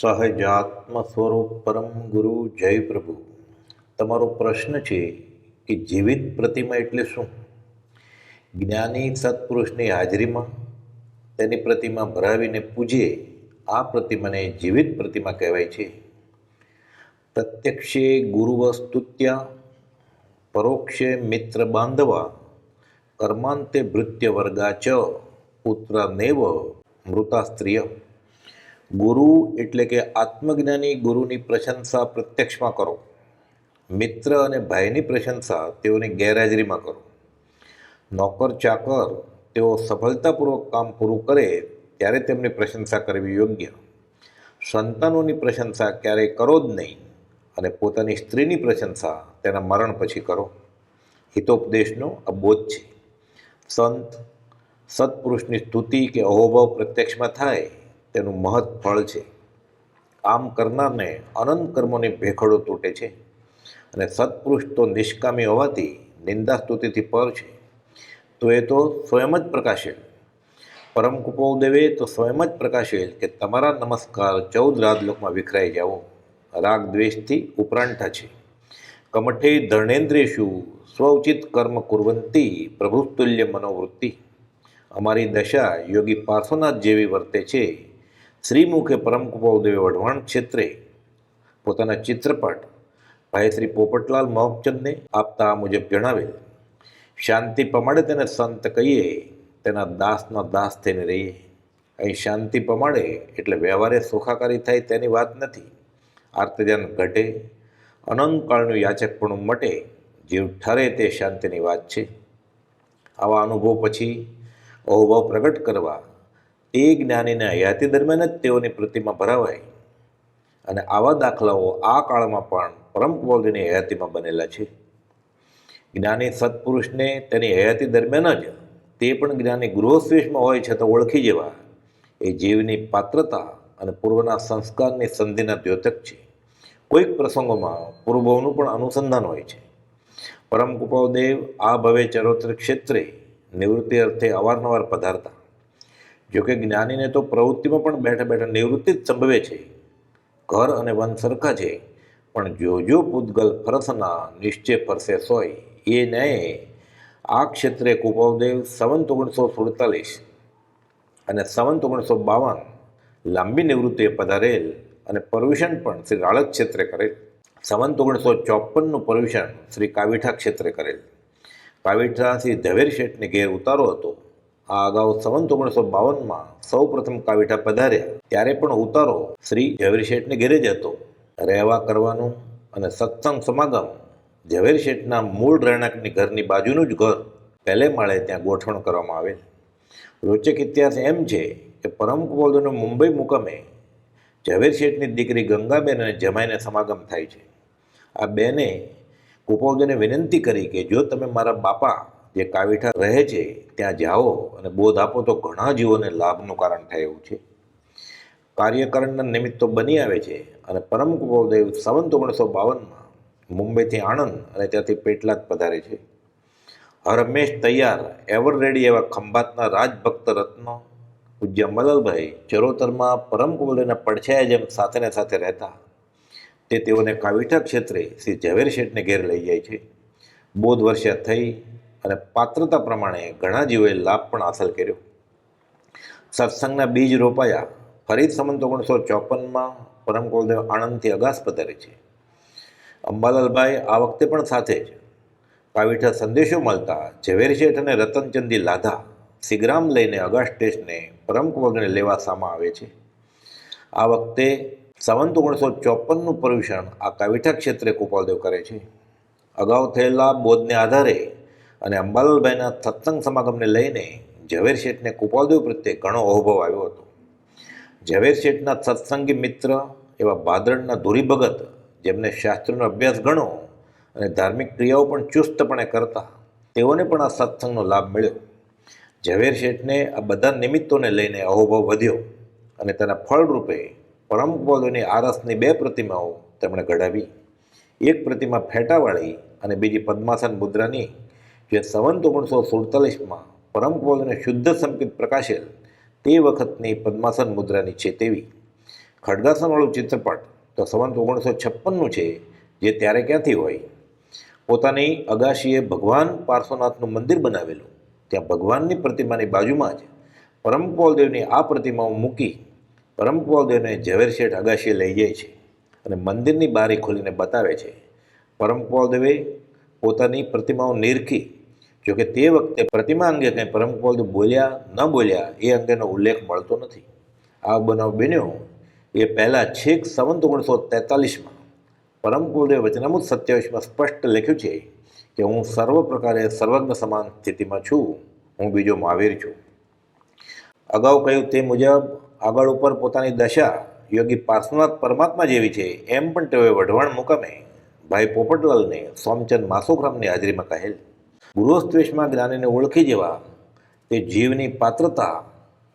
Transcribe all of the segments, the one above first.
સહજાત્મ સ્વરૂપ પરમ ગુરુ જય પ્રભુ. તમારો પ્રશ્ન છે કે જીવિત પ્રતિમા એટલે શું? જ્ઞાની સત્પુરુષની હાજરીમાં તેની પ્રતિમા ભરાવીને પૂજે આ પ્રતિમાને જીવિત પ્રતિમા કહેવાય છે. પ્રત્યક્ષે ગુરુવસ્તુત્યા, પરોક્ષે મિત્ર બાંધવા, કર્માંતે ભૃત્ય વર્ગા ચ પુત્ર નેવ મૃતા સ્ત્રીય ગુરુ એટલે કે આત્મજ્ઞાની ગુરુની પ્રશંસા પ્રત્યક્ષમાં કરો. મિત્ર અને ભાઈની પ્રશંસા તેઓની ગેરહાજરીમાં કરો. નોકર ચાકર તેઓ સફળતાપૂર્વક કામ પૂરું કરે ત્યારે તેમની પ્રશંસા કરવી યોગ્ય. સંતાનોની પ્રશંસા ક્યારેય કરો જ નહીં અને પોતાની સ્ત્રીની પ્રશંસા તેના મરણ પછી કરો. હિતોપદેશનો આ બોધ છે. સંત, સત્પુરુષની સ્તુતિ કે અહોભાવ પ્રત્યક્ષમાં થાય તેનું મહৎ ફળ છે. આમ કરનારને અનંત કર્મોની ભેખડો તૂટે છે અને સત્પુરુષ તો નિષ્કામી હોવાથી નિંદા સ્તુતિથી પર છે. તો એ તો સ્વયં જ પ્રકાશેલ પરમ કુપોદેવે તો સ્વયં જ પ્રકાશેલ કે તમારા નમસ્કાર ચૌદ રાજલોકમાં વિખરાઈ જાઓ. રાગ દ્વેષથી ઉપરાંઠા છે. કમઠે ધર્ણેન્દ્રેશુ સ્વઉચિત કર્મ કુર્વંતી પ્રભુતુલ્ય મનોવૃત્તિ. અમારી દશા યોગી પાર્શ્વનાથ જેવી વર્તે છે. શ્રીમુખે પરમ કુપાવદેવે વઢવાણ ક્ષેત્રે પોતાના ચિત્રપટ ભાઈ શ્રી પોપટલાલ મહોબચંદને આપતા આ મુજબ જણાવેલ, શાંતિ પમાડે તેને સંત કહીએ, તેના દાસના દાસ થઈને રહીએ. અહીં શાંતિ પમાડે એટલે વ્યવહારે સુખાકારી થાય તેની વાત નથી. આર્તજન ઘટે અનંતકાળનું યાચકપણું મટે, જીવ ઠરે તે શાંતિની વાત છે. આવા અનુભવ પછી અહોભાવ પ્રગટ કરવા તે જ્ઞાનીને હયાતી દરમિયાન જ તેઓની પ્રતિમા ભરાવાય અને આવા દાખલાઓ આ કાળમાં પણ પરમ કુવલજીની હયાતીમાં બનેલા છે. જ્ઞાની સત્પુરુષને તેની હયાતી દરમિયાન જ તે પણ જ્ઞાની ગૃહસ્વેશમાં હોય છે તો ઓળખી જેવા એ જીવની પાત્રતા અને પૂર્વના સંસ્કારની સંધિના દ્યોતક છે. કોઈક પ્રસંગોમાં પૂર્વનું પણ અનુસંધાન હોય છે. પરમ કુપાવદેવ આ ભવે ચરોતર ક્ષેત્રે નિવૃત્તિ અર્થે અવારનવાર પધારતા. જોકે જ્ઞાનીને તો પ્રવૃત્તિમાં પણ બેઠા બેઠા નિવૃત્તિ જ સંભવે છે. ઘર અને વન સરખા છે, પણ જો જો પૂતગલ ફરસના નિશ્ચય ફરસે સોય, એ નય. આ ક્ષેત્રે કુપાવદેવ સંવંત ઓગણીસો સુડતાલીસ અને સંવંત ઓગણીસો બાવન લાંબી નિવૃત્તિએ પધારેલ અને પરવિષણ પણ શ્રી રાળક ક્ષેત્રે કરેલ. સંવંત ઓગણીસો ચોપનનું પરવિષણ શ્રી કાવીઠા ક્ષેત્રે કરેલ. કાવીઠાથી ધવેર શેઠને ઘેર ઉતારો હતો. આ અગાઉ સંવંત ઓગણીસો બાવનમાં સૌ પ્રથમ કાવીઠા પધાર્યા. ત્યારે પણ ઉતારો શ્રી ઝવેર શેઠને ઘેરે જ હતો. રહેવા કરવાનું અને સત્સંગ સમાગમ ઝવેર શેઠના મૂળ રહેણાંકની ઘરની બાજુનું જ ઘર પહેલે માળે ત્યાં ગોઠવણ કરવામાં આવેલ રોચક ઇતિહાસ એમ છે કે પરમ કુવલદોનો મુંબઈ મુકમે ઝવેર શેઠની દીકરી ગંગાબેન અને જમાઈને સમાગમ થાય છે. આ બેને કુપોદને વિનંતી કરી કે જો તમે મારા બાપા જે કાવીઠા રહે છે, ત્યાં જાઓ અને બોધ આપો તો ઘણા જીવોને લાભનું કારણ થાય એવું છે. કાર્યકરણના નિમિત્તો બની આવે છે અને પરમ કુપોદેવ સંવંત ઓગણીસો બાવનમાં મુંબઈથી આણંદ અને ત્યાંથી પેટલાદ પધારે છે. હરમેશ તૈયાર એવર રેડી એવા ખંભાતના રાજભક્ત રત્નો પૂજ્ય મલલભાઈ ચરોતરમાં પરમ કુવલના પડછાયા જેમ સાથેને સાથે રહેતા. તે તેઓને કાવીઠા ક્ષેત્રે શ્રી ઝવેર શેઠને ઘેર લઈ જાય છે. બોધ વર્ષે થઈ અને પાત્રતા પ્રમાણે ઘણા જીવોએ લાભ પણ હાંસલ કર્યો. સત્સંગના બીજ રોપાયા. ફરી સંમંત ઓગણીસો ચોપનમાં પરમ કુલદેવ આણંદથી અગાસ પધારે છે. અંબાલાલભાઈ આ વખતે પણ સાથે જ પાવીઠા સંદેશો મળતા ઝવેર શેઠ અને રતનચંદી લાધા સિગ્રામ લઈને અગાસ ટેસ્ટને પરમ કુવલને લેવાસામાં આવે છે. આ વખતે સંવંત ઓગણીસો ચોપનનું પર્યુષણ આ કાવીઠા ક્ષેત્રે કુપાલદેવ કરે છે. અગાઉ થયેલા બોધને આધારે અને અંબાલાલભાઈના સત્સંગ સમાગમને લઈને ઝવેર શેઠને કુપાલદેવ પ્રત્યે ઘણો અહોભાવ આવ્યો હતો. ઝવેર શેઠના સત્સંગી મિત્ર એવા બાદરણના ધૂરી ભગત જેમને શાસ્ત્રનો અભ્યાસ ઘણો અને ધાર્મિક ક્રિયાઓ પણ ચુસ્તપણે કરતા, તેઓને પણ આ સત્સંગનો લાભ મળ્યો. ઝવેર શેઠને આ બધા નિમિત્તોને લઈને અહોભાવ વધ્યો અને તેના ફળરૂપે પરમ કુપાલદેવની આરસની બે પ્રતિમાઓ તેમણે ઘડાવી. એક પ્રતિમા ફેટાવાળી અને બીજી પદ્માસન મુદ્રાની જે સંવંત ઓગણીસો સુડતાલીસમાં પરમ કુપાલદેવને શુદ્ધ સંકિત પ્રકાશેલ તે વખતની પદ્માસન મુદ્રાની છે તેવી. ખડગાસનવાળું ચિત્રપટ તો સંવંત ઓગણીસો છપ્પનનું છે, જે ત્યારે ક્યાંથી હોય? પોતાની અગાશીએ ભગવાન પાર્શ્વનાથનું મંદિર બનાવેલું. ત્યાં ભગવાનની પ્રતિમાની બાજુમાં જ પરમપોલદેવની આ પ્રતિમાઓ મૂકી પરમપોલદેવને ઝવેર શેઠ અગાશીએ લઈ જાય છે અને મંદિરની બારી ખોલીને બતાવે છે. પરમપોલદેવે પોતાની પ્રતિમાઓ નિરખી જોકે તે વખતે પ્રતિમા અંગે કંઈ પરમકોદ બોલ્યા ન બોલ્યા એ અંગેનો ઉલ્લેખ મળતો નથી. આ બનાવ બન્યો એ પહેલાં છેક સંવંત ઓગણીસો તેતાલીસમાં પરમપોલદેવ વચનામૃત સત્યાવીસમાં સ્પષ્ટ લખ્યું છે કે હું સર્વ પ્રકારે સર્વજ્ઞ સમાન સ્થિતિમાં છું, હું બીજો મહાવીર છું. અગાઉ કહ્યું તે મુજબ આગળ ઉપર પોતાની દશા યોગી પાર્શ્વનાથ પરમાત્મા જેવી છે એમ પણ તેઓએ વઢવાણ મુકામે. ભાઈ પોપટલાલને સોમચંદ માસોગ્રામની હાજરીમાં કહેલ ગૃહસ્થવેશમાં જ્ઞાનીને ઓળખી જેવા તે જીવની પાત્રતા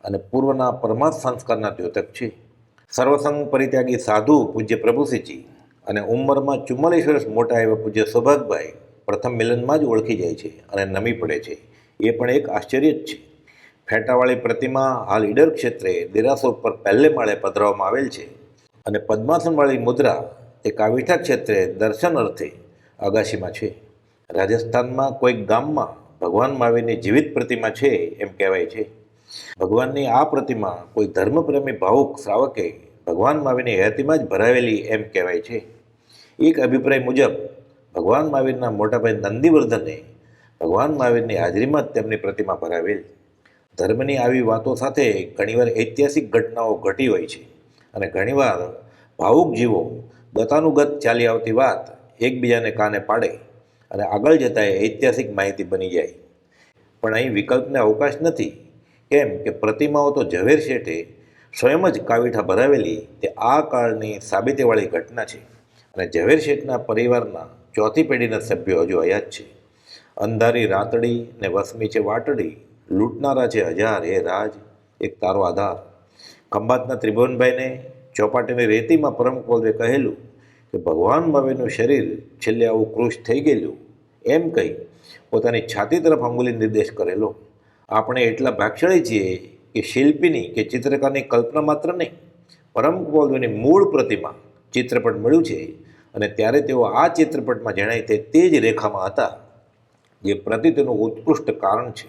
અને પૂર્વના પરમાર્થ સંસ્કારના દ્યોતક છે. સર્વસંગ પરિત્યાગી સાધુ પૂજ્ય પ્રભુસિંહજી અને ઉંમરમાં ચુમ્માલીસ વર્ષ મોટા એવા પૂજ્ય સૌભાગભાઈ પ્રથમ મિલનમાં જ ઓળખી જાય છે અને નમી પડે છે. એ પણ એક આશ્ચર્ય જ છે. ફેટાવાળી પ્રતિમા હાલ ઈડર ક્ષેત્રે દેરાસો પર પહેલે માળે પધરાવવામાં આવેલ છે અને પદ્માસનવાળી મુદ્રા તે કાવીઠા ક્ષેત્રે દર્શન અર્થે અગાશીમાં છે. રાજસ્થાનમાં કોઈક ગામમાં ભગવાન મહાવીરની જીવિત પ્રતિમા છે એમ કહેવાય છે. ભગવાનની આ પ્રતિમા કોઈ ધર્મપ્રેમી ભાવુક શ્રાવકે ભગવાન મહાવીરની હયાતીમાં જ ભરાવેલી એમ કહેવાય છે. એક અભિપ્રાય મુજબ, ભગવાન મહાવીરના મોટાભાઈ નંદીવર્ધને ભગવાન મહાવીરની હાજરીમાં જ તેમની પ્રતિમા ભરાવેલ. ધર્મની આવી વાતો સાથે ઘણીવાર ઐતિહાસિક ઘટનાઓ ઘટી હોય છે અને ઘણીવાર ભાવુક જીવો ગતાનુગત ચાલી આવતી વાત એકબીજાને કાને પાડે અને આગળ જતાં એ ઐતિહાસિક માહિતી બની જાય. પણ અહીં વિકલ્પને અવકાશ નથી. કેમ કે પ્રતિમાઓ તો ઝવેર શેઠે સ્વયં જ કાવીઠા ભરાવેલી તે આ કાળની સાબિતીવાળી ઘટના છે. અને ઝવેર શેઠના પરિવારના ચોથી પેઢીના સભ્યો હજુ હયાત છે. અંધારી રાતડી ને વસમી છે વાટડી, લૂંટનારા છે હજાર એ રાજ, એક તારો આધાર. ખંભાતના ત્રિભુવનભાઈને ચોપાટીની રેતીમાં પરમ કોલવે કહેલું કે ભગવાન મહાવીરનું શરીર છેલ્લે આવું ક્રુશ થઈ ગયેલું, એમ કહી પોતાની છાતી તરફ અંગુલી નિર્દેશ કરેલો. આપણે એટલા ભાગશાળી છીએ કે શિલ્પીની કે ચિત્રકારની કલ્પના માત્ર નહીં, પરમ કોલવેની મૂળ પ્રતિમા ચિત્રપટ મળ્યું છે અને ત્યારે તેઓ આ ચિત્રપટમાં જણાય તે તે જ રેખામાં હતા, જે પ્રતિતિનું ઉત્કૃષ્ટ કારણ છે.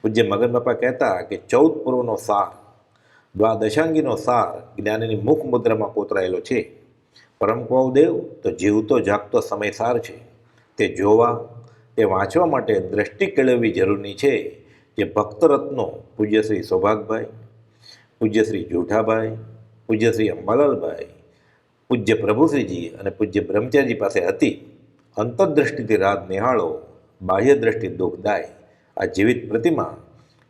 પૂજ્ય મગન બાપા કહેતા કે ચૌદ પૂર્વનો સાર, દ્વાદશાંગીનો સાર જ્ઞાનીની મુખ મુદ્રામાં કોતરાયેલો છે. પરમ દેવ તો જીવતો જાગતો સમય સાર છે. તે જોવા, તે વાંચવા માટે દ્રષ્ટિ કેળવવી જરૂરી છે જે ભક્તરત્નો પૂજ્યશ્રી સૌભાગભાઈ, પૂજ્યશ્રી જૂઠાભાઈ પૂજ્ય શ્રી અંબાલાલભાઈ, પૂજ્ય પ્રભુશ્રીજી અને પૂજ્ય બ્રહ્મચારીજી પાસે હતી. અંતરદ્રષ્ટિથી રાત નિહાળો, બાહ્ય દ્રષ્ટિ દુઃખદાય આ જીવિત પ્રતિમા,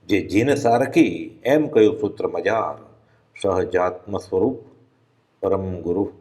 જે જીન સારખી એમ કહ્યું સૂત્ર મજાર. સહજાત્મ સ્વરૂપ પરમ ગુરુ.